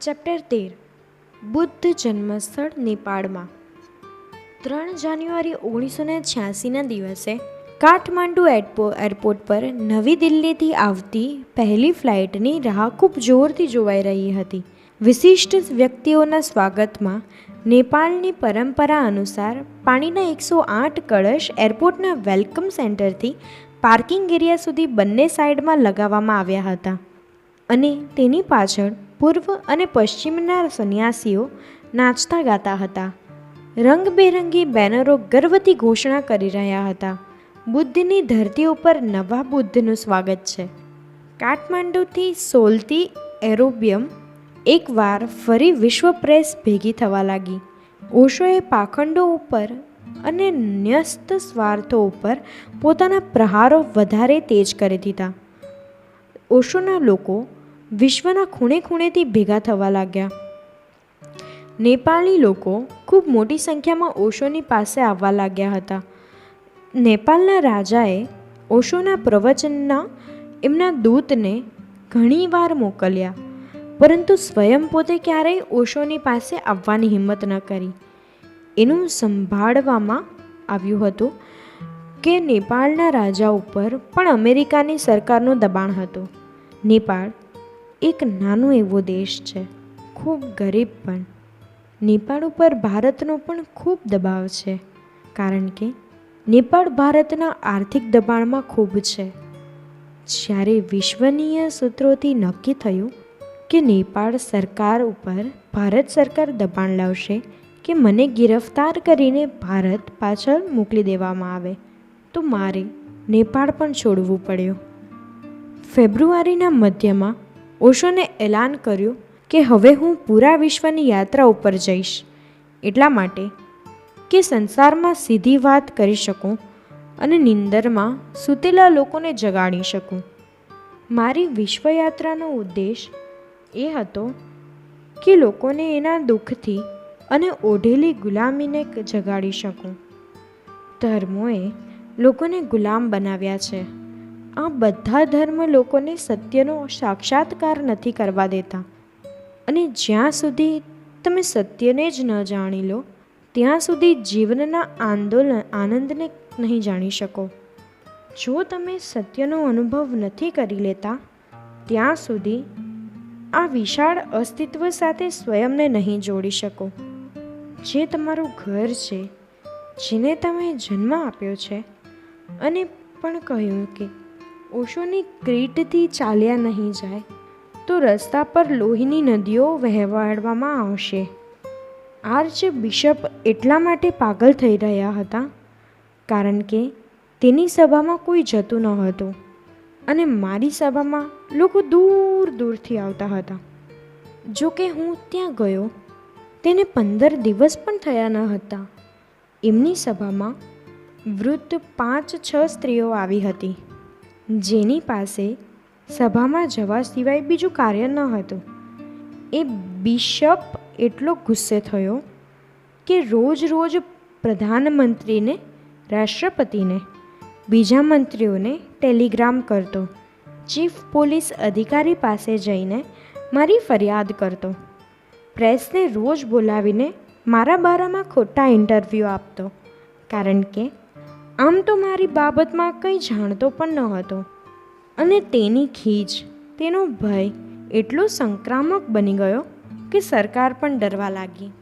Chapter તેર, બુદ્ધ જન્મસ્થળ નેપાળમાં. ત્રણ જાન્યુઆરી ઓગણીસો ને છ્યાસીના દિવસે કાઠમાંડુ એરપો, એરપોર્ટ પર નવી દિલ્હીથી આવતી પહેલી ફ્લાઇટની રાહ ખૂબ જોરથી જોવાઈ રહી હતી. વિશિષ્ટ વ્યક્તિઓના સ્વાગતમાં નેપાળની પરંપરા અનુસાર પાણીના એકસો આઠ કળશ એરપોર્ટના વેલકમ સેન્ટરથી પાર્કિંગ એરિયા સુધી બંને સાઈડમાં લગાવવામાં આવ્યા હતા. અને તેની પાછળ પૂર્વ અને પશ્ચિમના સંન્યાસીઓ નાચતા ગાતા હતા. રંગબેરંગી બેનરો ગર્વથી ઘોષણા કરી રહ્યા હતા. બુદ્ધની ધરતી ઉપર નવા બુદ્ધનું સ્વાગત છે. કાઠમાંડુથી સોલતી એરોબિયમ એકવાર ફરી વિશ્વ પ્રેસ ભેગી થવા લાગી. ઓશોએ પાખંડો ઉપર અને ન્યસ્ત સ્વાર્થો ઉપર પોતાના પ્રહારો વધારે તેજ કરી દીધા. ઓશોના લોકો વિશ્વના ખૂણે ખૂણેથી ભેગા થવા લાગ્યા. નેપાળી લોકો ખૂબ મોટી સંખ્યામાં ઓશોની પાસે આવવા લાગ્યા હતા. નેપાળના રાજાએ ઓશોના પ્રવચનના એમના દૂતને ઘણીવાર મોકલ્યા, પરંતુ સ્વયં પોતે ક્યારેય ઓશોની પાસે આવવાની હિંમત ન કરી. એનું સંભાળવામાં આવ્યું હતું કે નેપાળના રાજા ઉપર પણ અમેરિકાની સરકારનું દબાણ હતું. નેપાળ એક નાનો એવો દેશ છે. ખૂબ ગરીબ પણ. નેપાળ ઉપર ભારતનો પણ ખૂબ દબાવ છે. કારણ કે નેપાળ ભારતના આર્થિક દબાણમાં ખૂબ છે. જ્યારે વિશ્વનીય સૂત્રોથી નક્કી થયું કે નેપાળ સરકાર ઉપર ભારત સરકાર દબાણ લાવશે કે મને ગિરફ્તાર કરીને ભારત પાછળ મોકલી દેવામાં આવે, તો મારે નેપાળ પણ છોડવું પડ્યું. ફેબ્રુઆરીના મધ્યમાં ઓશોને એલાન કર્યું કે હવે હું પૂરા વિશ્વની યાત્રા ઉપર જઈશ, એટલા માટે કે સંસારમાં સીધી વાત કરી શકું અને નિંદરમાં સૂતેલા લોકોને જગાડી શકું. મારી વિશ્વયાત્રાનો ઉદ્દેશ એ હતો કે લોકોને એના દુઃખથી અને ઓઢેલી ગુલામીને જગાડી શકું. ધર્મોએ લોકોને ગુલામ બનાવ્યા છે. આ બધા ધર્મ લોકોને સત્યનો સાક્ષાત્કાર નથી કરવા દેતા. અને જ્યાં સુધી તમે સત્યને જ ન જાણી લો, ત્યાં સુધી જીવનના આંદોલન, આનંદને નહીં જાણી શકો. જો તમે સત્યનો અનુભવ નથી કરી લેતા, ત્યાં સુધી આ વિશાળ અસ્તિત્વ સાથે સ્વયંને નહીં જોડી શકો. જે તમારું ઘર છે, જેને તમે જન્મ આપ્યો છે, અને પણ કહ્યું કે ઓશોની ક્રીટથી ચાલ્યા નહીં જાય તો રસ્તા પર લોહીની નદીઓ વહેવાડવામાં આવશે. આર્ચ બિશપ એટલા માટે પાગલ થઈ રહ્યા હતા કારણ કે તેની સભામાં કોઈ જતું ન હતું અને મારી સભામાં લોકો દૂર દૂરથી આવતા હતા. જો કે હું ત્યાં ગયો, તેને પંદર દિવસ પણ થયા ન હતા. એમની સભામાં વૃદ્ધ પાંચ છ સ્ત્રીઓ આવી હતી. જેની પાસે સભામાં જવા સિવાય બીજું કાર્ય ન હતું. એ બિશપ એટલો ગુસ્સે થયો કે રોજ રોજ પ્રધાનમંત્રીને, રાષ્ટ્રપતિને, બીજા મંત્રીઓને ટેલિગ્રામ કરતો, ચીફ પોલીસ અધિકારી પાસે જઈને મારી ફરિયાદ કરતો. પ્રેસને રોજ બોલાવીને મારા બારામાં ખોટા ઇન્ટરવ્યૂ આપતો, કારણ કે આમ તો મારી બાબતમાં કંઈ જાણતો પણ ન હતો. અને તેની ખીજ, તેનો ભય એટલો સંક્રામક બની ગયો કે સરકાર પણ ડરવા લાગી.